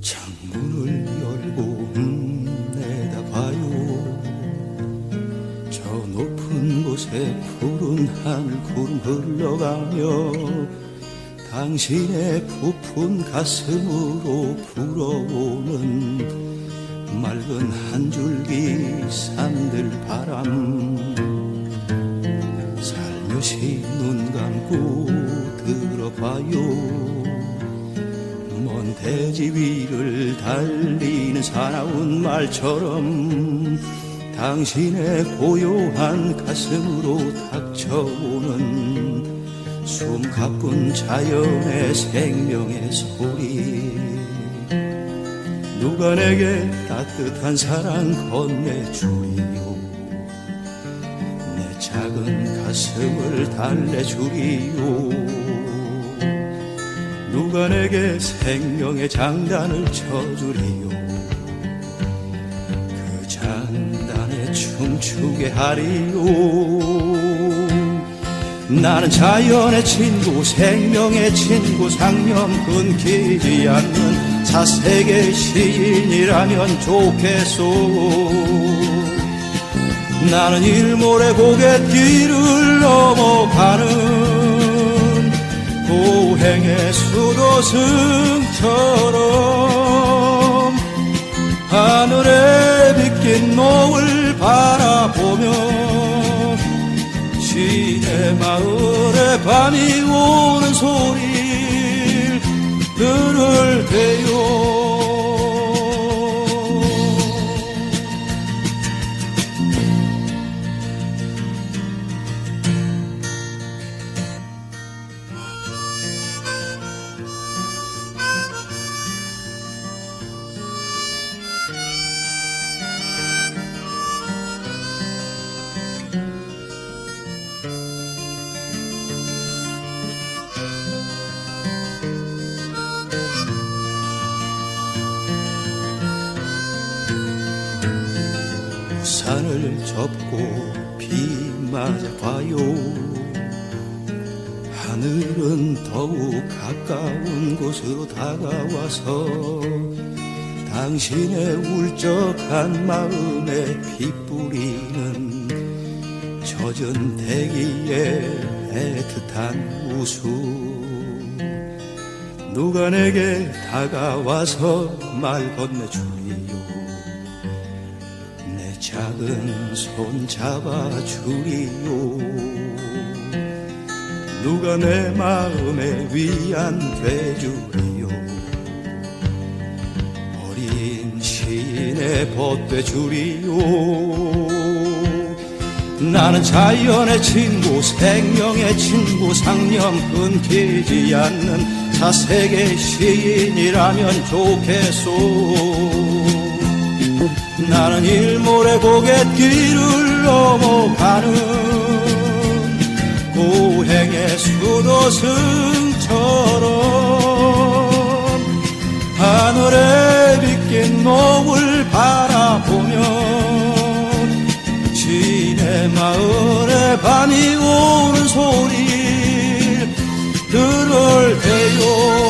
창문을 열고 음, 내다봐요. 저 높은 곳에 푸른 하늘 구름 흘러가며 당신의 부푼 가슴으로 불어오는 맑은 한 줄기 산들 바람. 살며시 눈 감고 들어봐요. 먼 대지 위를 달리는 사나운 말처럼 당신의 고요한 가슴으로 닥쳐오는 숨 가쁜 자연의 생명의 소리. 누가 내게 따뜻한 사랑 건네주리요? 내 작은 가슴을 달래주리요? 누가 내게 생명의 장단을 쳐주리요? 그 장단에 춤추게 하리요 나는 자연의 친구 생명의 친구 상념 끊기지 않는 사색의 시인이라면 좋겠소. 나는 일몰의 고갯길을 넘어가는 고행의 수도승처럼 내 마을에 밤이 오는 소리를 들을 때요 산을 접고 비 맞아 봐요. 하늘은 더욱 가까운 곳으로 다가와서 당신의 울적한 마음에 빗뿌리는 젖은 대기의 애틋한 웃음. 누가 내게 다가와서 말 건네주리요 내 작은 손 잡아주리요 누가 내 마음에 위안 돼주리요 어린 시인의 벗돼 주리요 나는 자연의 친구 생명의 친구 상념 끊기지 않는 사색의 시인이라면 좋겠소 나는 일몰의 고갯길을 넘어가는 고행의 수도승처럼 하늘에 빗긴 노을 바라보며 시내 마을에 밤이 오는 소리 들을 때요